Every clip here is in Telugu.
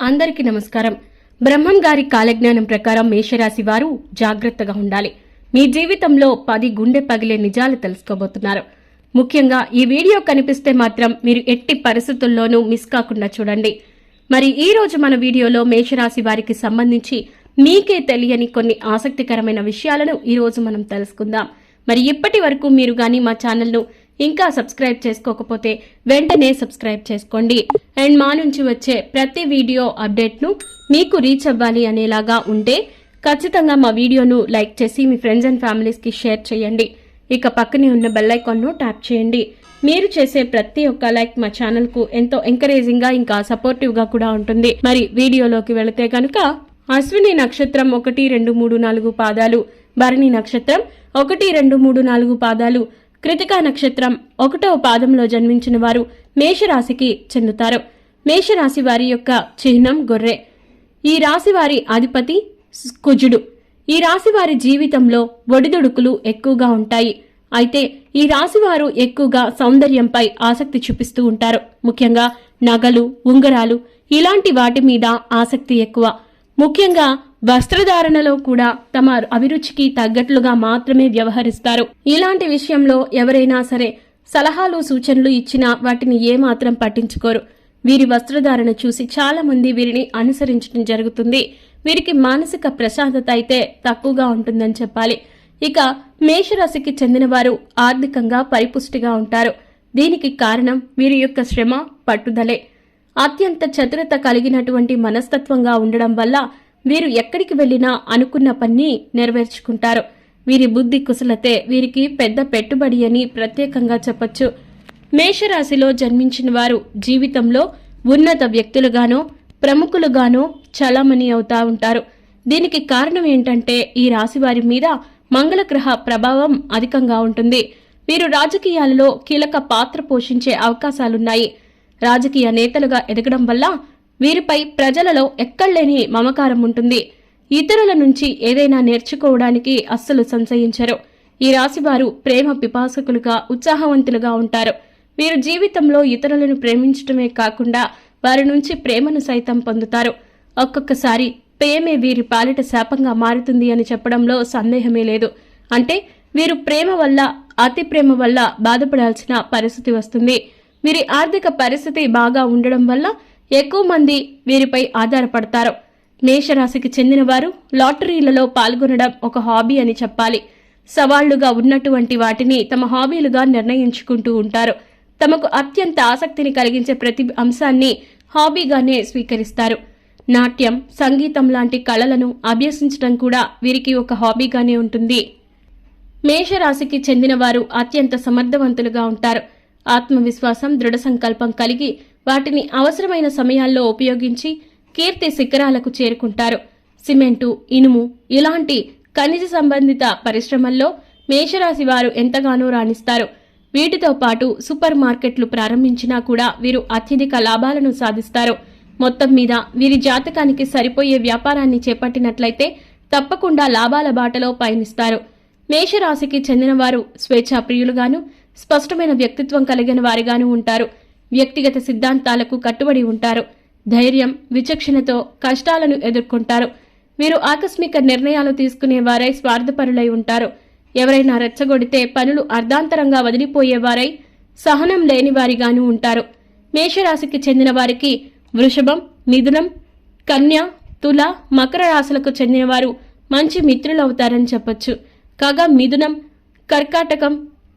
అందరికీ నమస్కారం. బ్రహ్మం గారి కాలజ్ఞానం ప్రకారం మేషరాశి వారు జాగ్రత్తగా ఉండాలి. మీ జీవితంలో పది గుండె పగిలే నిజాలు తెలుసుకోబోతున్నారు. ముఖ్యంగా ఈ వీడియో కనిపిస్తే మాత్రం మీరు ఎట్టి పరిస్థితుల్లోనూ మిస్ కాకుండా చూడండి. మరి ఈ రోజు మన వీడియోలో మేషరాశి వారికి సంబంధించి మీకే తెలియని కొన్ని ఆసక్తికరమైన విషయాలను ఈరోజు మనం తెలుసుకుందాం. మరి ఇప్పటి వరకు మీరు గాని మా ఛానల్ను ఇంకా సబ్స్క్రైబ్ చేసుకోకపోతే వెంటనే సబ్స్క్రైబ్ చేసుకోండి. అండ్ మా నుంచి వచ్చే ప్రతి వీడియో అప్డేట్ను మీకు రీచ్ అవ్వాలి అనేలాగా ఉంటే ఖచ్చితంగా మా వీడియోను లైక్ చేసి మీ ఫ్రెండ్స్ అండ్ ఫ్యామిలీస్కి షేర్ చేయండి. ఇక పక్కనే ఉన్న బెల్ ఐకాన్ను ట్యాప్ చేయండి. మీరు చేసే ప్రతి ఒక్క లైక్ మా ఛానల్కు ఎంతో ఎంకరేజింగ్గా ఇంకా సపోర్టివ్గా కూడా ఉంటుంది. మరి వీడియోలోకి వెళితే కనుక అశ్విని నక్షత్రం ఒకటి రెండు మూడు నాలుగు పాదాలు భరణి నక్షత్రం ఒకటి రెండు మూడు నాలుగు పాదాలు కృతికా నక్షత్రం ఒకటవ పాదంలో జన్మించిన వారు మేషరాశికి చెందుతారు. మేషరాశి వారి యొక్క చిహ్నం గొర్రె. ఈ రాశి వారి అధిపతి కుజుడు. ఈ రాశి వారి జీవితంలో ఒడిదుడుకులు ఎక్కువగా ఉంటాయి. అయితే ఈ రాశి వారు ఎక్కువగా సౌందర్యంపై ఆసక్తి చూపిస్తూ ఉంటారు. ముఖ్యంగా నగలు ఉంగరాలు ఇలాంటి వాటి మీద ఆసక్తి ఎక్కువ. ముఖ్యంగా వస్త్రధారణలో కూడా తమ అభిరుచికి తగ్గట్లుగా మాత్రమే వ్యవహరిస్తారు. ఇలాంటి విషయంలో ఎవరైనా సరే సలహాలు సూచనలు ఇచ్చినా వాటిని ఏమాత్రం పట్టించుకోరు. వీరి వస్త్రధారణ చూసి చాలా మంది వీరిని అనుసరించడం జరుగుతుంది. వీరికి మానసిక ప్రశాంతత అయితే తక్కువగా ఉంటుందని చెప్పాలి. ఇక మేషరాశికి చెందిన వారు ఆర్థికంగా పరిపుష్టిగా ఉంటారు. దీనికి కారణం వీరి యొక్క శ్రమ పట్టుదలే. అత్యంత చతురత కలిగినటువంటి మనస్తత్వంగా ఉండడం వల్ల వీరు ఎక్కడికి వెళ్ళినా అనుకున్న పని నెరవేర్చుకుంటారు. వీరి బుద్ధి కుశలతే వీరికి పెద్ద పెట్టుబడి అని ప్రత్యేకంగా చెప్పొచ్చు. మేషరాశిలో జన్మించిన వారు జీవితంలో ఉన్నత వ్యక్తులుగానో ప్రముఖులుగానో చలామణి అవుతా ఉంటారు. దీనికి కారణం ఏంటంటే ఈ రాశి వారి మీద మంగళగ్రహ ప్రభావం అధికంగా ఉంటుంది. వీరు రాజకీయాలలో కీలక పాత్ర పోషించే అవకాశాలున్నాయి. రాజకీయ నేతలుగా ఎదగడం వల్ల వీరిపై ప్రజలలో ఎక్కడలేని మమకారం ఉంటుంది. ఇతరుల నుంచి ఏదైనా నేర్చుకోవడానికి అస్సలు సంశయించరు. ఈ రాశివారు ప్రేమ పిపాసకులుగా ఉత్సాహవంతులుగా ఉంటారు. వీరు జీవితంలో ఇతరులను ప్రేమించడమే కాకుండా వారి నుంచి ప్రేమను సైతం పొందుతారు. ఒక్కొక్కసారి ప్రేమే వీరి పాలిట శాపంగా మారుతుంది అని చెప్పడంలో సందేహమే లేదు. అంటే వీరు ప్రేమ వల్ల అతి ప్రేమ వల్ల బాధపడాల్సిన పరిస్థితి వస్తుంది. వీరి ఆర్థిక పరిస్థితి బాగా ఉండడం వల్ల ఎక్కువ మంది వీరిపై ఆధారపడతారు. మేషరాశికి చెందిన వారు లాటరీలలో పాల్గొనడం ఒక హాబీ అని చెప్పాలి. సవాళ్ళుగా ఉన్నటువంటి వాటిని తమ హాబీలుగా నిర్ణయించుకుంటూ ఉంటారు. తమకు అత్యంత ఆసక్తిని కలిగించే ప్రతి అంశాన్ని హాబీగానే స్వీకరిస్తారు. నాట్యం సంగీతం లాంటి కళలను అభ్యసించడం కూడా వీరికి ఒక హాబీగానే ఉంటుంది. మేషరాశికి చెందిన వారు అత్యంత సమర్థవంతులుగా ఉంటారు. ఆత్మవిశ్వాసం దృఢ సంకల్పం కలిగి వాటిని అవసరమైన సమయాల్లో ఉపయోగించి కీర్తి శిఖరాలకు చేరుకుంటారు. సిమెంటు ఇనుము ఇలాంటి ఖనిజ సంబంధిత పరిశ్రమల్లో మేషరాశి వారు ఎంతగానో రాణిస్తారు. వీటితో పాటు సూపర్ మార్కెట్లు ప్రారంభించినా కూడా వీరు అత్యధిక లాభాలను సాధిస్తారు. మొత్తం మీద వీరి జాతకానికి సరిపోయే వ్యాపారాన్ని చేపట్టినట్లయితే తప్పకుండా లాభాల బాటలో పయనిస్తారు. మేషరాశికి చెందినవారు స్వేచ్ఛా స్వేచ్ఛాప్రియులుగాను స్పష్టమైన వ్యక్తిత్వం కలిగిన వారిగాను ఉంటారు. వ్యక్తిగత సిద్ధాంతాలకు కట్టుబడి ఉంటారు. ధైర్యం విచక్షణతో కష్టాలను ఎదుర్కొంటారు. వీరు ఆకస్మిక నిర్ణయాలు తీసుకునేవారై స్వార్థపరులై ఉంటారు. ఎవరైనా రెచ్చగొడితే పనులు అర్ధాంతరంగా వదిలిపోయేవారై సహనం లేని వారిగాను ఉంటారు. మేషరాశికి చెందిన వారికి వృషభం మిథునం కన్య తుల మకర రాశులకు చెందినవారు మంచి మిత్రులవుతారని చెప్పొచ్చు. కాగా మిథునం కర్కాటకం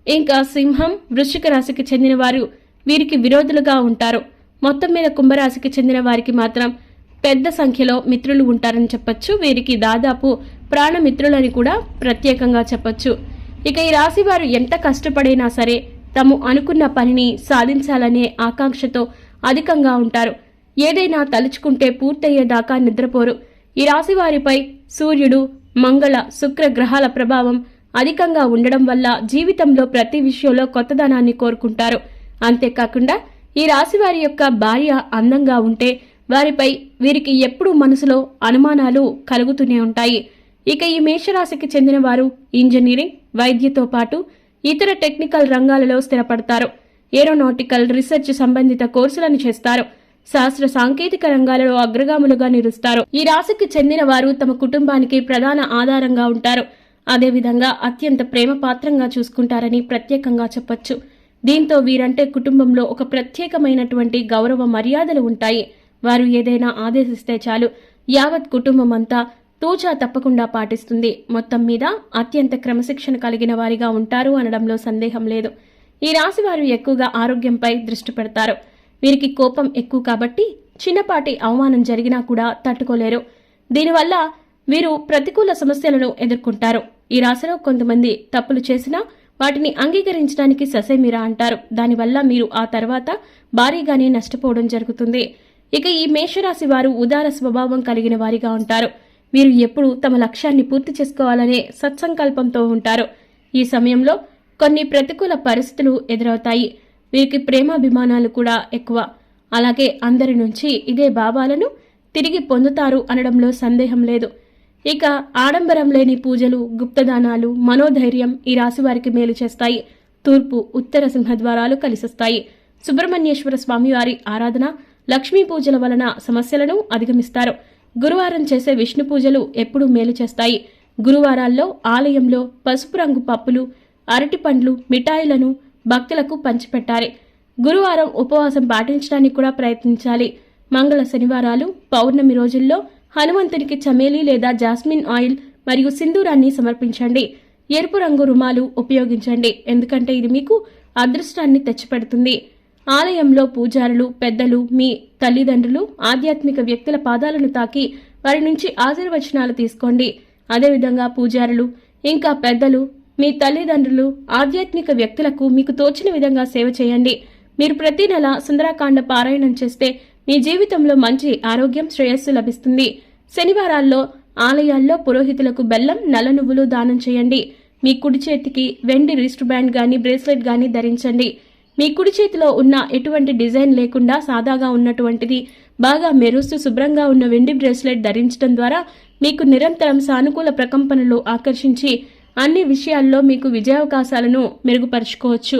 ఇంకా సింహం వృశ్చిక రాశికి చెందినవారు వీరికి విరోధులుగా ఉంటారు. మొత్తం మీద కుంభరాశికి చెందిన వారికి మాత్రం పెద్ద సంఖ్యలో మిత్రులు ఉంటారని చెప్పొచ్చు. వీరికి దాదాపు ప్రాణమిత్రులని కూడా ప్రత్యేకంగా చెప్పొచ్చు. ఇక ఈ రాశి వారు ఎంత కష్టపడైనా సరే తాము అనుకున్న పనిని సాధించాలనే ఆకాంక్షతో అధికంగా ఉంటారు. ఏదైనా తలుచుకుంటే పూర్తయ్యేదాకా నిద్రపోరు. ఈ రాశి వారిపై సూర్యుడు మంగళ శుక్ర గ్రహాల ప్రభావం అధికంగా ఉండడం వల్ల జీవితంలో ప్రతి విషయంలో కొత్తదనాన్ని కోరుకుంటారు. అంతేకాకుండా ఈ రాశి వారి యొక్క భార్య అందంగా ఉంటే వారిపై వీరికి ఎప్పుడూ మనసులో అనుమానాలు కలుగుతూనే ఉంటాయి. ఇక ఈ మేషరాశికి చెందిన వారు ఇంజనీరింగ్ వైద్యతో పాటు ఇతర టెక్నికల్ రంగాలలో స్థిరపడతారు. ఏరోనాటికల్ రీసెర్చ్ సంబంధిత కోర్సులను చేస్తారు. శాస్త్ర సాంకేతిక రంగాలలో అగ్రగాములుగా నిలుస్తారు. ఈ రాశికి చెందిన వారు తమ కుటుంబానికి ప్రధాన ఆధారంగా ఉంటారు. అదేవిధంగా అత్యంత ప్రేమ పాత్రంగా చూసుకుంటారని ప్రత్యేకంగా చెప్పొచ్చు. దీంతో వీరంటే కుటుంబంలో ఒక ప్రత్యేకమైనటువంటి గౌరవ మర్యాదలు ఉంటాయి. వారు ఏదైనా ఆదేశిస్తే చాలు. యావత్ కుటుంబం అంతా తూచా తప్పకుండా పాటిస్తుంది. మొత్తం మీద అత్యంత క్రమశిక్షణ కలిగిన వారిగా ఉంటారు అనడంలో సందేహం లేదు. ఈ రాశి వారు ఎక్కువగా ఆరోగ్యంపై దృష్టి పెడతారు. వీరికి కోపం ఎక్కువ కాబట్టి చిన్నపాటి అవమానం జరిగినా కూడా తట్టుకోలేరు. దీనివల్ల వీరు ప్రతికూల సమస్యలను ఎదుర్కొంటారు. ఈ రాశిలో కొంతమంది తప్పులు చేసినా వాటిని అంగీకరించడానికి ససేమిరా అంటారు. దానివల్ల మీరు ఆ తర్వాత భారీగానే నష్టపోవడం జరుగుతుంది. ఇక ఈ మేషరాశి వారు ఉదార స్వభావం కలిగిన వారిగా ఉంటారు. వీరు ఎప్పుడు తమ లక్ష్యాన్ని పూర్తి చేసుకోవాలనే సత్సంకల్పంతో ఉంటారు. ఈ సమయంలో కొన్ని ప్రతికూల పరిస్థితులు ఎదురవుతాయి. వీరికి ప్రేమాభిమానాలు కూడా ఎక్కువ. అలాగే అందరి నుంచి ఇదే భావాలను తిరిగి పొందుతారు అనడంలో సందేహం లేదు. ఇక ఆడంబరం లేని పూజలు గుప్తదానాలు మనోధైర్యం ఈ రాశి వారికి మేలు చేస్తాయి. తూర్పు ఉత్తర సింహద్వారాలు కలిసిస్తాయి. సుబ్రహ్మణ్యేశ్వర స్వామివారి ఆరాధన లక్ష్మీ పూజల వలన సమస్యలను అధిగమిస్తారు. గురువారం చేసే విష్ణు పూజలు ఎప్పుడూ మేలు చేస్తాయి. గురువారాల్లో ఆలయంలో పసుపు రంగు పప్పులు అరటి పండ్లు మిఠాయిలను భక్తులకు పంచిపెట్టాలి. గురువారం ఉపవాసం పాటించడానికి కూడా ప్రయత్నించాలి. మంగళ శనివారాలు పౌర్ణమి రోజుల్లో హనుమంతునికి చమేలి లేదా జాస్మిన్ ఆయిల్ మరియు సింధూరాన్ని సమర్పించండి. ఎరుపు రంగు రుమాలు ఉపయోగించండి. ఎందుకంటే ఇది మీకు అదృష్టాన్ని తెచ్చిపెడుతుంది. ఆలయంలో పూజారులు పెద్దలు మీ తల్లిదండ్రులు ఆధ్యాత్మిక వ్యక్తుల పాదాలను తాకి వారి నుంచి ఆశీర్వచనాలు తీసుకోండి. అదేవిధంగా పూజారులు ఇంకా పెద్దలు మీ తల్లిదండ్రులు ఆధ్యాత్మిక వ్యక్తులకు మీకు తోచిన విధంగా సేవ చేయండి. మీరు ప్రతి నెల సుందరాకాండ పారాయణం చేస్తే మీ జీవితంలో మంచి ఆరోగ్యం శ్రేయస్సు లభిస్తుంది. శనివారాల్లో ఆలయాల్లో పురోహితులకు బెల్లం నల్ల నువ్వులు దానం చేయండి. మీ కుడి చేతికి వెండి రిస్ట్ బ్యాండ్ గాని బ్రేస్లెట్ గాని ధరించండి. మీ కుడి చేతిలో ఉన్న ఎటువంటి డిజైన్ లేకుండా సాదాగా ఉన్నటువంటిది బాగా మెరుస్తూ శుభ్రంగా ఉన్న వెండి బ్రేస్లెట్ ధరించడం ద్వారా మీకు నిరంతరం సానుకూల ప్రకంపనలు ఆకర్షించి అన్ని విషయాల్లో మీకు విజయావకాశాలను మెరుగుపరుచుకోవచ్చు.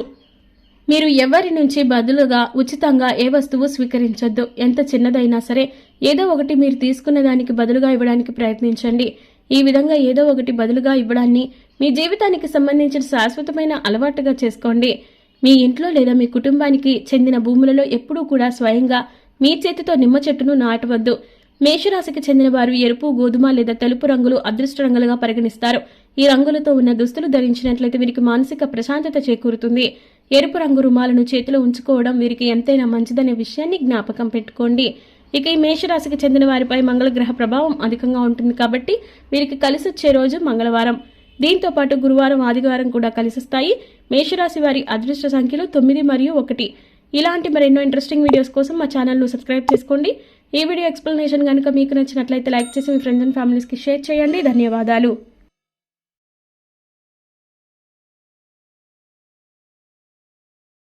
మీరు ఎవరి నుంచి బదులుగా ఉచితంగా ఏ వస్తువు స్వీకరించొద్దు? ఎంత చిన్నదైనా సరే ఏదో ఒకటి మీరు తీసుకున్న దానికి బదులుగా ఇవ్వడానికి ప్రయత్నించండి. ఈ విధంగా ఏదో ఒకటి బదులుగా ఇవ్వడాన్ని మీ జీవితానికి సంబంధించిన శాశ్వతమైన అలవాటుగా చేసుకోండి. మీ ఇంట్లో లేదా మీ కుటుంబానికి చెందిన భూములలో ఎప్పుడూ కూడా స్వయంగా మీ చేతితో నిమ్మ చెట్టును నాటవద్దు. మేషరాశికి చెందిన వారు ఎరుపు గోధుమ లేదా తెలుపు రంగులు అదృష్ట రంగులుగా పరిగణిస్తారు. ఈ రంగులతో ఉన్న దుస్తులు ధరించినట్లయితే వీరికి మానసిక ప్రశాంతత చేకూరుతుంది. ఎరుపు రంగు రుమాలను చేతిలో ఉంచుకోవడం వీరికి ఎంతైనా మంచిదనే విషయాన్ని జ్ఞాపకం పెట్టుకోండి. ఇక ఈ మేషరాశికి చెందిన వారిపై మంగళగ్రహ ప్రభావం అధికంగా ఉంటుంది కాబట్టి వీరికి కలిసి వచ్చే రోజు మంగళవారం. దీంతో పాటు గురువారం ఆదివారం కూడా కలిసిస్తాయి మేషరాశి వారి అదృష్ట సంఖ్యలు తొమ్మిది మరియు ఒకటి. ఇలాంటి మరెన్నో ఇంట్రెస్టింగ్ వీడియోస్ కోసం మా ఛానల్ను సబ్స్క్రైబ్ చేసుకోండి. ఈ వీడియో ఎక్స్ప్లెనేషన్ కనుక మీకు నచ్చినట్లయితే లైక్ చేసి మీ ఫ్రెండ్స్ అండ్ ఫ్యామిలీస్కి షేర్ చేయండి. ధన్యవాదాలు.